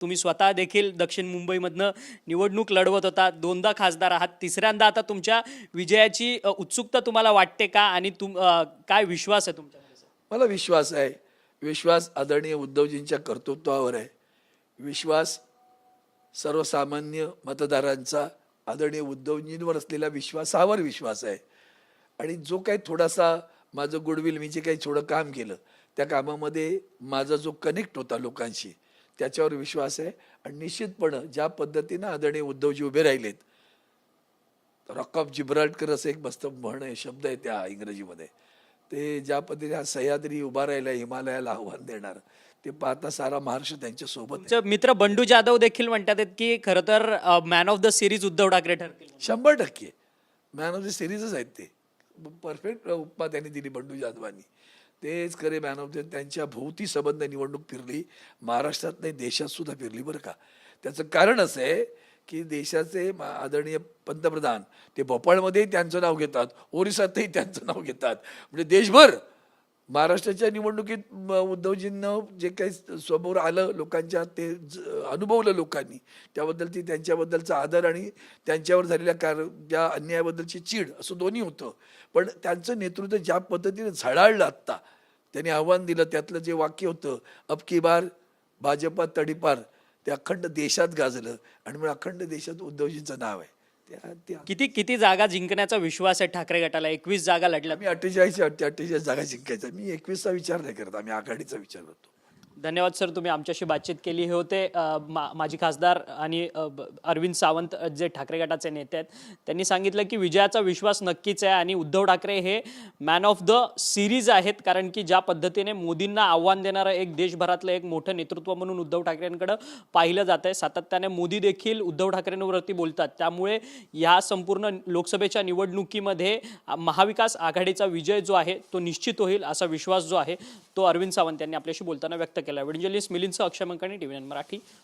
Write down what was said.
तुम्ही स्वतः देखील दक्षिण मुंबईमधनं निवडणूक लढवत होता. दोनदा खासदार आहात. तिसऱ्यांदा आता तुमच्या विजयाची उत्सुकता तुम्हाला वाटते का? आणि तुम काय विश्वास आहे तुमच्या मला विश्वास आहे. विश्वास आदरणीय उद्धवजींच्या कर्तृत्वावर आहे. विश्वास सर्वसामान्य मतदारांचा आदरणीय उद्धवजींवर असलेल्या विश्वासावर विश्वास आहे. आणि जो काही थोडासा माझं गुडविल मी जे काही थोडं काम केलं त्या कामामध्ये माझा जो कनेक्ट होता लोकांशी त्याच्यावर विश्वास आहे. आणि निश्चितपणं ज्या पद्धतीनं आदरणीय उद्धवजी उभे राहिलेत रॉक ऑफ जिब्राल्टर असं एक मस्त म्हण आहे शब्द आहे त्या इंग्रजीमध्ये. ते ज्या पद्धतीने हा सह्याद्री उभा राहिला हिमालयाला आव्हान देणार ते पाहता सारा महाराष्ट्र त्यांच्यासोबत मित्र बंडू जाधव देखील म्हणतात की खरं तर man of the series Uddhav Thackeray ठरतील. शंभर टक्के. मॅन ऑफ द सिरीजच आहेत ते. परफेक्ट उपमा त्यांनी दिली बंडू जाधवांनी. तेच खरे मॅन ऑफ द त्यांच्या भोवती संबंध निवडणूक फिरली. महाराष्ट्रात नाही देशात सुद्धा फिरली बरं का. त्याचं कारण असं आहे की देशाचे आदरणीय पंतप्रधान ते भोपाळमध्येही त्यांचं नाव घेतात ओरिसातही त्यांचं नाव घेतात. म्हणजे देशभर महाराष्ट्राच्या निवडणुकीत म- उद्धवजींना जे काही समोर आलं लोकांच्या ते ज- अनुभवलं लोकांनी त्याबद्दल ती त्यांच्याबद्दलचा आदर आणि त्यांच्यावर झालेल्या कार ज्या अन्यायाबद्दलची चीड असं दोन्ही होतं. पण त्यांचं नेतृत्व ज्या पद्धतीने झळाळलं आत्ता त्यांनी आव्हान दिलं त्यातलं जे वाक्य होतं अब की बार भाजपा तडीपार ते अखंड देशात गाजलं आणि मग अखंड देशात उद्धवजींचं नाव आहे. त्या त्या किती किती जागा जिंकण्याचा विश्वास आहे ठाकरे गटाला? एकवीस जागा लढल्या आम्ही अठ्ठेचाळीस अठ्ठेचाळीस जागा जिंकायचा. मी एकवीसचा विचार नाही करत आम्ही आघाडीचा विचार करतो. धन्यवाद सर तुम्ही आमच्याशी बातचीत केली. हे होते मा- माजी खासदार आणि अरविंद सावंत जे ठाकरे गटाचे नेते आहेत. त्यांनी सांगितलं की विजयाचा विश्वास नक्कीच आहे आणि उद्धव ठाकरे हे मॅन ऑफ द सिरीज आहेत कारण की ज्या पद्धतीने मोदींना आव्हान देणारं एक देशभरातलं एक मोठं नेतृत्व म्हणून उद्धव ठाकरेंकडं पाहिलं जात आहे. सातत्याने मोदी देखील उद्धव ठाकरेंवरती बोलतात. त्यामुळे या संपूर्ण लोकसभेच्या निवडणुकीमध्ये महाविकास आघाडीचा विजय जो आहे तो निश्चित होईल असा विश्वास जो आहे तो अरविंद सावंत यांनी आपल्याशी बोलताना व्यक्त केला. Video journalist Milind Akshay Mankani TV Marathi